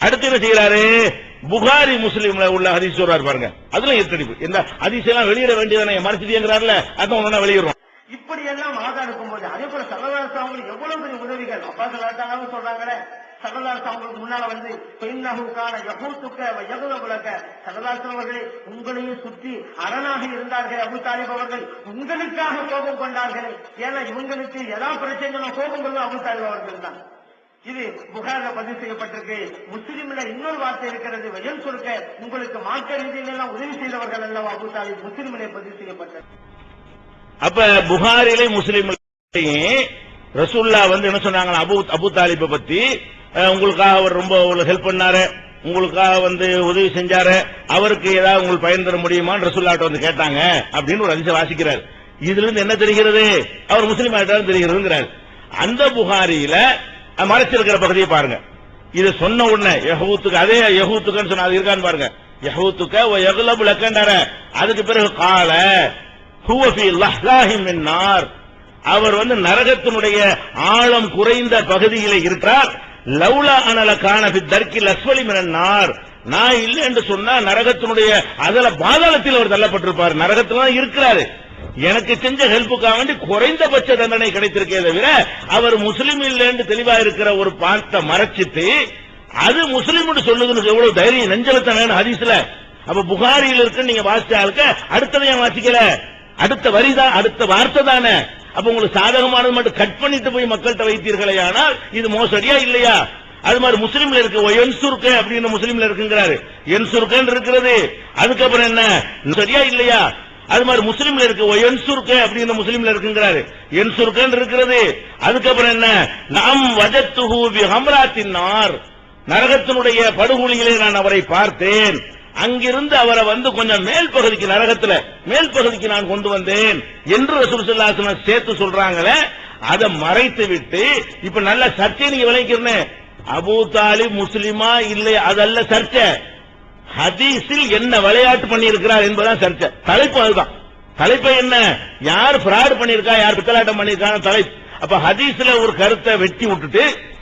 அடுத்து என்ன செய்யறாரு புகாரி முஸ்லீம்ல உள்ள ஹதீஸ் சொல்றாரு பாருங்க. அதுல எத்தடிப்பு இந்த ஹதீஸ் எல்லாம் வெளியிட வேண்டியதானே மறைச்சிட்டேங்கிறாருல அதான் ஒன்னா வெளியிடுறோம். இப்படி எல்லாம் ஆதாரம் இருக்கும்போது அதே போல சரதாரசு அவங்களுக்கு எவ்வளவு பெரிய உதவிகள்? அப்பா சலாத்தாலும் சொல்றாங்களே. சரதாரசு அவங்களுக்கு முன்னால வந்து பெண்ணகுக்கான யகூத்துக்க யகுலகுலக்க சரதாசன் அவர்களே உங்களையும் சுற்றி அரணாக இருந்தார்கள் அபு தாலிப் அவர்கள். உங்களுக்காக கோபம் கொண்டார்கள். ஏன்னா இவங்களுக்கு எதா பிரச்சனைகளும் கோபம் கொள்வது அபு தாலிப் அவர்கள் தான். இது புகார்ல பதிவு செய்யப்பட்டிருக்கு. முஸ்லீம்ல இன்னொரு வார்த்தை இருக்கிறது வயல் சொல்க உங்களுக்கு மார்க்க ரீதியில எல்லாம் உதவி செய்தவர்கள் அல்லவா அபு தாலிப் முஸ்லிமிலே பதிவு செய்யப்பட்டது. அப்ப புகாரிலே முஸ்லீம் ரசூல்லா வந்து என்ன சொன்னாங்க அபு அபு தாலிபை பத்தி உங்களுக்காக அவர் ரொம்ப ஹெல்ப் பண்ணாரு. உங்களுக்காக வந்து உதவி செஞ்சாரு. அவருக்கு ஏதாவது உங்களுக்கு பயன் தர முடியுமான்னு ரசூல்லாட்ட வந்து கேட்டாங்க. அப்படின்னு ஒரு அதிசயம் வாசிக்கிறார். இதுல இருந்து என்ன தெரிகிறது? அவர் முஸ்லீம் ஆயிட்டாரு தெரிகிறதுங்கிறார். அந்த புகாரியில மறைச்சிருக்கிற பகுதியை பாருங்க. இது சொன்ன உடனே யஹூத்துக்கு அதே யஹூத்துக்குன்னு சொன்னா அது இருக்கான்னு பாருங்க. யஹூத்துக்க எகுலபு லக்கண்டார அதுக்கு பிறகு கால ஹுவ ஃபீ என்னார் நார். அவர் வந்து நரகத்தினுடைய ஆழம் குறைந்த பகுதியிலே இருக்கிறார். லவ்லா அனல காணபி ஃபி லஸ்வலி அஸ்வலி நான் இல்லை என்று சொன்னா நரகத்தினுடைய அதுல பாதாளத்தில் அவர் தள்ளப்பட்டிருப்பார். நரகத்துல தான் இருக்கிறாரு. எனக்கு செஞ்ச ஹெல்ப்புக்காக வேண்டி குறைந்தபட்ச தண்டனை கிடைத்திருக்கே தவிர அவர் முஸ்லீம் இல்லைன்னு தெளிவா இருக்கிற ஒரு பாட்டை மறைச்சிட்டு அது முஸ்லீம் சொல்லுதுன்னு எவ்வளவு தைரியம் நெஞ்சலத்தன ஹதீஸ்ல? அப்ப புகாரியில் இருக்கு நீங்க வாசிச்சாலுக்க அடுத்ததை ஏன் வாசிக்கல? அடுத்த வரிதான் அடுத்த வார்த்தை தானே? அப்ப உங்களுக்கு சாதகமானது மட்டும் கட் பண்ணிட்டு போய் மக்கள்கிட்ட வைத்தீர்களே ஆனால் இது மோசடியா இல்லையா? அது மாதிரி முஸ்லீம்ல இருக்கு என்சுருக்க அப்படின்னு முஸ்லீம்ல இருக்குங்கிறாரு. என்சுருக்கன்னு இருக்கிறது. அதுக்கப்புறம் என்ன? சரியா இல்லையா? அது மாதிரி முஸ்லீம்ல இருக்கு என்சுருக்க அப்படிங்கிற முஸ்லீம்ல இருக்குங்கிறாரு. என்சுருக்கன்னு இருக்கிறது. அதுக்கப்புறம் என்ன? நாம் வஜத்துஹு பி ஹம்ராத்தின் நார். நரகத்தினுடைய படுகொலியிலே நான் அவரை பார்த்தேன். அங்கிருந்து அவரை வந்து கொஞ்சம் மேல் பகுதிக்கு நரகத்துல மேல் பகுதிக்கு நான் கொண்டு வந்தேன் என்று ரசூல் ஸல்லல்லாஹு சேர்த்து சொல்றாங்களே அதை மறைத்து விட்டு இப்ப நல்ல சர்ச்சை நீங்க விளைக்கிறேன் அபூ தாலி முஸ்லிமா இல்லை அதல்ல சர்ச்சை. ஹதீஸில் என்ன விளையாட்டு பண்ணியிருக்கிறார் என்பதுதான் சர்ச்சை. தலைப்பு அதுதான். தலைப்பு என்ன? யார் பிராடு பண்ணியிருக்கா? யார் பித்தலாட்டம் பண்ணியிருக்காங்க தலைப்பு. அப்ப ஹதீஸ்ல ஒரு கருத்தை வெட்டி விட்டுட்டு